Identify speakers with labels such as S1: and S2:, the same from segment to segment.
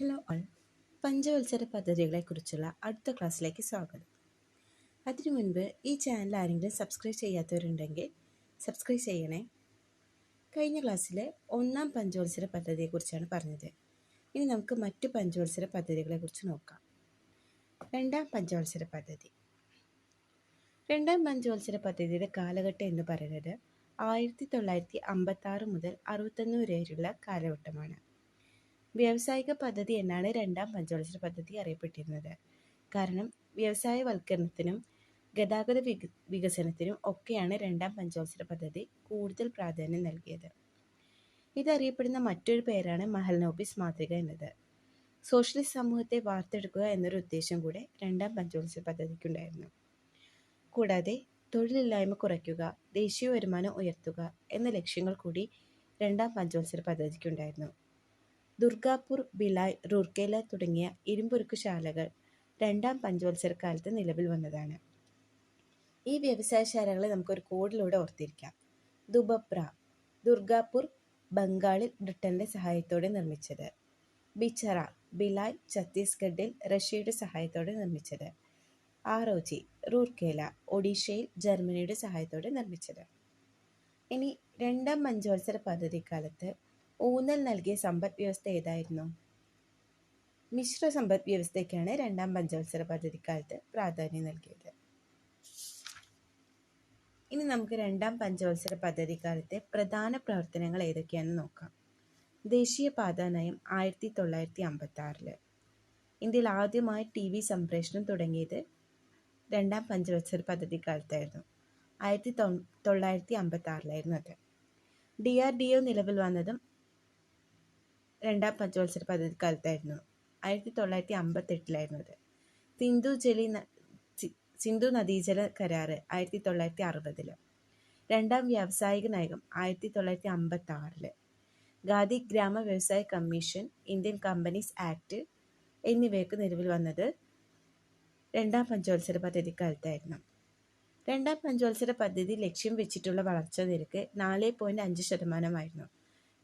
S1: Hello all പഞ്ചവത്സര പദ്ധതികളെക്കുറിച്ചുള്ള അടുത്ത ക്ലാസ്സിലേക്ക് സ്വാഗതം. അതിനു മുൻപ് ഈ ചാനൽ ആരെങ്കിലും സബ്സ്ക്രൈബ് ചെയ്യാത്തവരുണ്ടെങ്കിൽ സബ്സ്ക്രൈബ് ചെയ്യണേ. കഴിഞ്ഞ ക്ലാസ്സിലെ ഒന്നാം പഞ്ചവത്സര പദ്ധതിയെക്കുറിച്ചാണ് പറഞ്ഞത്. ഇനി നമുക്ക് മറ്റു പഞ്ചവത്സര പദ്ധതികളെക്കുറിച്ച് നോക്കാം. രണ്ടാം പഞ്ചവത്സര പദ്ധതി. രണ്ടാം പഞ്ചവത്സര പദ്ധതിയുടെ കാലഘട്ടം എന്ന് പറയുന്നത് ആയിരത്തി തൊള്ളായിരത്തി അമ്പത്തി ആറ് മുതൽ അറുപത്തൊന്ന് വരെയുള്ള കാലഘട്ടമാണ്. വ്യാവസായിക പദ്ധതി എന്നാണ് രണ്ടാം പഞ്ചവത്സര പദ്ധതി അറിയപ്പെട്ടിരുന്നത്. കാരണം വ്യവസായവൽക്കരണത്തിനും ഗതാഗത വിക വികസനത്തിനും ഒക്കെയാണ് രണ്ടാം പഞ്ചവത്സര പദ്ധതി കൂടുതൽ പ്രാധാന്യം നൽകിയത്. ഇതറിയപ്പെടുന്ന മറ്റൊരു പേരാണ് മഹൽനോബിസ് മാതൃക എന്നത്. സോഷ്യലിസ്റ്റ് സമൂഹത്തെ വാർത്തെടുക്കുക എന്നൊരു ഉദ്ദേശം കൂടെ രണ്ടാം പഞ്ചവത്സര പദ്ധതിക്കുണ്ടായിരുന്നു. കൂടാതെ തൊഴിലില്ലായ്മ കുറയ്ക്കുക ദേശീയ വരുമാനം ഉയർത്തുക എന്ന ലക്ഷ്യങ്ങൾ കൂടി രണ്ടാം പഞ്ചവത്സര പദ്ധതിക്കുണ്ടായിരുന്നു. ദുർഗാപൂർ ബിലായ് റൂർക്കേല തുടങ്ങിയ ഇരുമ്പുരുക്കുശാലകൾ രണ്ടാം പഞ്ചവത്സരക്കാലത്ത് നിലവിൽ വന്നതാണ്. ഈ വ്യവസായശാലകളെ നമുക്കൊരു കോഡിലൂടെ ഓർത്തിരിക്കാം. ദുബപ്ര ദുർഗാപൂർ ബംഗാളിൽ ബ്രിട്ടന്റെ സഹായത്തോടെ നിർമ്മിച്ചത്. ബിച്ചറ ബിലായ് ഛത്തീസ്ഗഡിൽ റഷ്യയുടെ സഹായത്തോടെ നിർമ്മിച്ചത്. ആറോജി റൂർക്കേല ഒഡീഷയിൽ ജർമ്മനിയുടെ സഹായത്തോടെ നിർമ്മിച്ചത്. ഇനി രണ്ടാം പഞ്ചവത്സര പദ്ധതിക്കാലത്ത് ഊന്നൽ നൽകിയ സമ്പദ് വ്യവസ്ഥ ഏതായിരുന്നു? മിശ്ര സമ്പദ് വ്യവസ്ഥയ്ക്കാണ് രണ്ടാം പഞ്ചവത്സര പദ്ധതിക്കാലത്ത് പ്രാധാന്യം നൽകിയത്. ഇനി നമുക്ക് രണ്ടാം പഞ്ചവത്സര പദ്ധതി കാലത്തെ പ്രധാന പ്രവർത്തനങ്ങൾ ഏതൊക്കെയാണെന്ന് നോക്കാം. ദേശീയ പാതാ നയം ആയിരത്തി തൊള്ളായിരത്തി അമ്പത്തി ആറിൽ ഇന്ത്യയിൽ ആദ്യമായി ടി വി സംപ്രേഷണം തുടങ്ങിയത് രണ്ടാം പഞ്ചവത്സര പദ്ധതിക്കാലത്തായിരുന്നു. ആയിരത്തി തൊ തൊള്ളായിരത്തി അമ്പത്തി ആറിലായിരുന്നു അത്. ഡി ആർ ഡി ഒ നിലവിൽ വന്നതും രണ്ടാം പഞ്ചവത്സര പദ്ധതിക്കാലത്തായിരുന്നു. ആയിരത്തി തൊള്ളായിരത്തി അമ്പത്തെട്ടിലായിരുന്നു അത്. സിന്ധു ജലി സിന്ധു നദീജല കരാറ് ആയിരത്തി തൊള്ളായിരത്തി അറുപതിൽ രണ്ടാം വ്യാവസായിക നയം ആയിരത്തി തൊള്ളായിരത്തി അമ്പത്തി ആറിൽ ഖാദി ഗ്രാമ വ്യവസായ കമ്മീഷൻ ഇന്ത്യൻ കമ്പനീസ് ആക്ട് എന്നിവയൊക്കെ നിലവിൽ വന്നത് രണ്ടാം പഞ്ചവത്സര പദ്ധതി കാലത്തായിരുന്നു രണ്ടാം പഞ്ചവത്സര പദ്ധതി ലക്ഷ്യം വെച്ചിട്ടുള്ള വളർച്ചാ നിരക്ക് നാല് പോയിന്റ് അഞ്ച് ശതമാനമായിരുന്നു.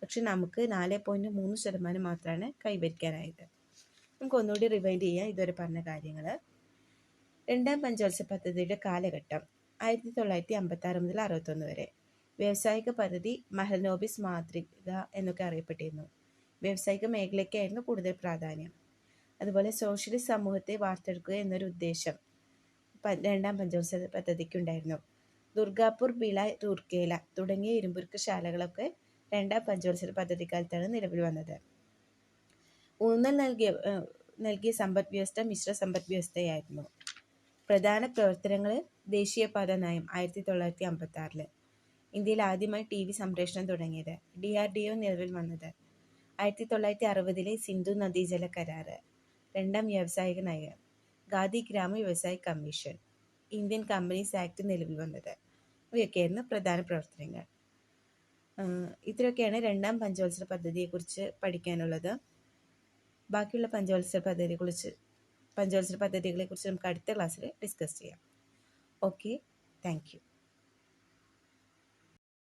S1: പക്ഷെ നമുക്ക് നാല് പോയിന്റ് മൂന്ന് ശതമാനം മാത്രമാണ് കൈവരിക്കാനായത്. നമുക്ക് ഒന്നുകൂടി റിവൈൻഡ് ചെയ്യാം. ഇതുവരെ പറഞ്ഞ കാര്യങ്ങൾ രണ്ടാം പഞ്ചവത്സര പദ്ധതിയുടെ കാലഘട്ടം ആയിരത്തി തൊള്ളായിരത്തി അമ്പത്തി ആറ് മുതൽ അറുപത്തൊന്ന് വരെ. വ്യാവസായിക പദ്ധതി മഹൽനോബിസ് മാതൃക എന്നൊക്കെ അറിയപ്പെട്ടിരുന്നു. വ്യാവസായിക മേഖലയ്ക്കായിരുന്നു കൂടുതൽ പ്രാധാന്യം. അതുപോലെ സോഷ്യലിസ്റ്റ് സമൂഹത്തെ വാർത്തെടുക്കുക എന്നൊരു ഉദ്ദേശം രണ്ടാം പഞ്ചവത്സര പദ്ധതിക്കുണ്ടായിരുന്നു. ദുർഗാപൂർ ബിള റൂർക്കേല തുടങ്ങിയ ഇരുമ്പുരുക്ക് ശാലകളൊക്കെ രണ്ടാം പഞ്ചവത്സര പദ്ധതിക്കാലത്താണ് നിലവിൽ വന്നത്. ഊന്നൽ നൽകിയ നൽകിയ സമ്പദ് വ്യവസ്ഥ മിശ്ര സമ്പദ് വ്യവസ്ഥയായിരുന്നു. പ്രധാന പ്രവർത്തനങ്ങൾ ദേശീയപാത നയം ആയിരത്തി തൊള്ളായിരത്തി അമ്പത്തി ആറിൽ ഇന്ത്യയിൽ ആദ്യമായി ടി വി സംപ്രേഷണം തുടങ്ങിയത് ഡി ആർ ഡി ഒ നിലവിൽ വന്നത്. ആയിരത്തി തൊള്ളായിരത്തി അറുപതിലെ സിന്ധു നദീജല കരാറ് രണ്ടാം വ്യാവസായിക നയം ഖാദി ഗ്രാമ വ്യവസായ കമ്മീഷൻ ഇന്ത്യൻ കമ്പനീസ് ആക്ട് നിലവിൽ വന്നത്. ഇവയൊക്കെയായിരുന്നു പ്രധാന പ്രവർത്തനങ്ങൾ. ഇത്രയൊക്കെയാണ് രണ്ടാം പഞ്ചവത്സര പദ്ധതിയെക്കുറിച്ച് പഠിക്കാനുള്ളത്. ബാക്കിയുള്ള പഞ്ചവത്സര പദ്ധതിയെക്കുറിച്ച് പഞ്ചവത്സര പദ്ധതികളെക്കുറിച്ച് നമുക്ക് അടുത്ത ക്ലാസ്സിൽ ഡിസ്കസ് ചെയ്യാം. Okay thank